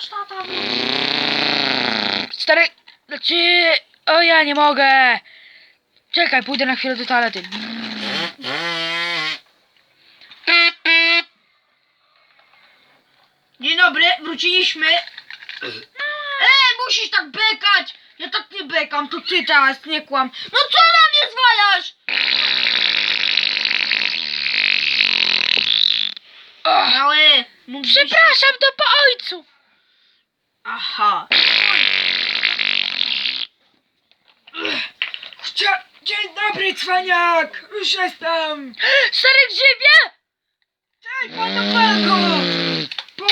Masz tata. Stary, znaczy... O, ja nie mogę. Czekaj, pójdę na chwilę do toalety. Dzień dobry, wróciliśmy. Ej, musisz tak bekać! Ja tak nie bekam, to ty teraz nie kłam. No co na mnie zwalasz? Mały, przepraszam, to po ojcu. Aha. Dzień dobry, cwaniak! Już jestem! Stary grzybie! Cześć, pana Felko! Po,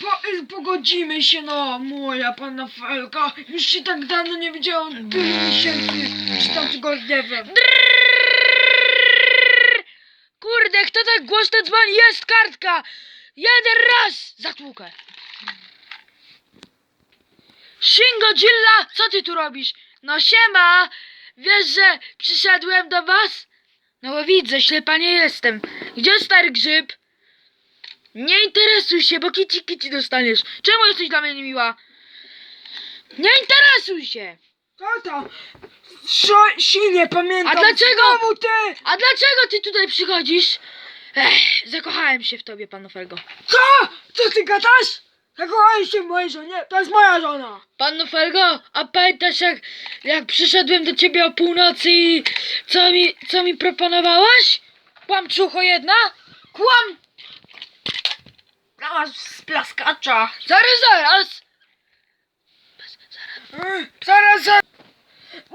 po, pogodzimy się, no, moja pana Felka. Już się tak dawno nie widziałem, tylu miesięcy, czy tam tygodniowym. Drrrr. Kurde, kto tak głośno dzwoni? Jest kartka! Jeden raz! Zatłukę. Shingo Jilla, co ty tu robisz? No siema! Wiesz, że przyszedłem do was? No bo widzę, ślepa nie jestem. Gdzie stary grzyb? Nie interesuj się, bo kici kici dostaniesz. Czemu jesteś dla mnie niemiła? Nie interesuj się! Tata, szo, silnie pamiętam. A dlaczego? Znowu ty! A dlaczego ty tutaj przychodzisz? Ech, zakochałem się w tobie, panofelgo. Co? Co ty gadasz? Zakochałeś się w mojej żonie? To jest moja żona. Panofelgo, a pamiętasz jak, jak przyszedłem do ciebie o północy i co mi, co mi proponowałaś? Kłamczucho jedna? Kłam! Masz z plaskacza. Zaraz, zaraz! Mm, Zaraz, zaraz.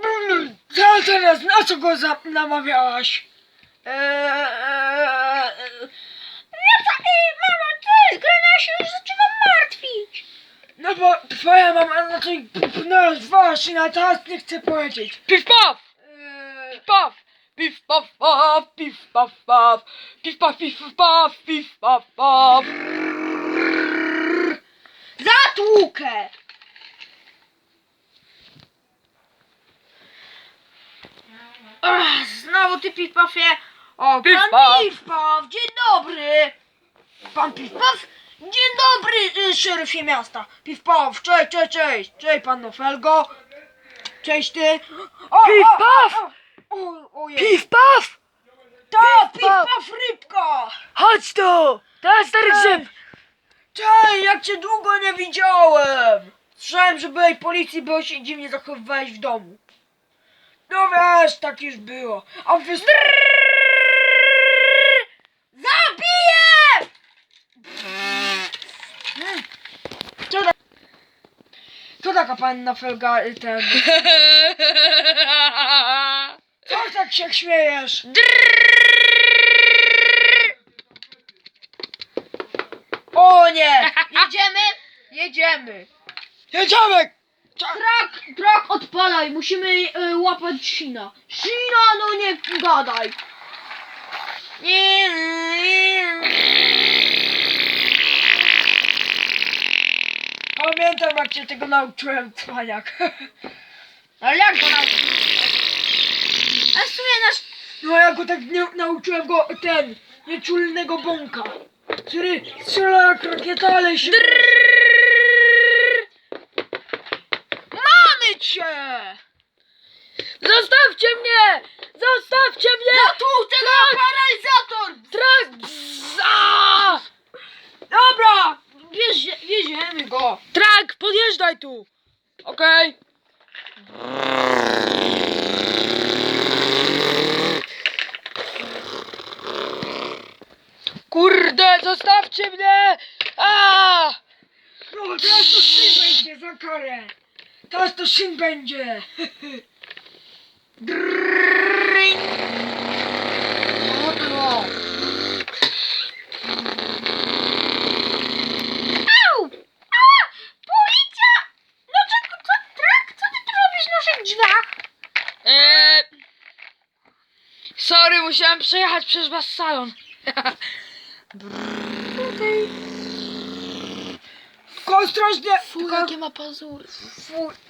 Mm, Zaraz, zaraz, na co go za, namawiałaś? Eee, Ej, mama, co jest? Grania się już zaczynam martwić. No bo twoja mama na to no właśnie na teraz nie chce powiedzieć. Pif paf! Eee, Paf! Pif paf paf, pif paf paf, pif paf pif paf, pif paf paf. Zatłukę! Ach, znowu ty piwpafie. O, Piw, pan paf. Piwpaw, dzień dobry. Pan Piwpaw? Dzień dobry, y, szeryfie miasta. Piwpaw, cześć, cześć, cześć. Cześć, pan Nofelgo. Cześć ty. O, Piw-paw! O, ojej. Ta, Piw-paw! Piwpaw rybka. Chodź tu! To jest stary grzyb! Cześć, jak cię długo nie widziałem. Słyszałem, że byłeś w policji, bo się dziwnie zachowywałeś w domu. No wiesz, tak już było. A wy... Co, ta... Co taka panna Felga y, ten... Co tak się śmiejesz? O nie! Jedziemy? Jedziemy. Jedziemy! Trak, trak odpalaj, musimy y, łapać Sina. Sina, no nie gadaj. Nie, nie. Pamiętam jak cię tego nauczyłem, cwaniak. Ale jak go nauczyłeś? A w sumie nasz... No ja go tak nie, nauczyłem go, ten, nieczulnego bąka. Który strzela jak rakieta, ale się... Mamy cię! Zostawcie mnie! Zostawcie mnie! Zatłuc tego paralizator! Trak! Za! Dobra, wiezie, wieziemy go. Trak, podjeżdżaj tu! Okej. Kurde, zostawcie mnie! A! No teraz to szyn będzie za karę. Teraz to szyn będzie. O to. Au! A! Policja! Dlaczego, co, trak? Co ty tu robisz w naszych drzwiach? Eee, sorry, musiałem przejechać przez was salon. Tylko ostrożnie. Fuj, jakie ma pazury. Fuj.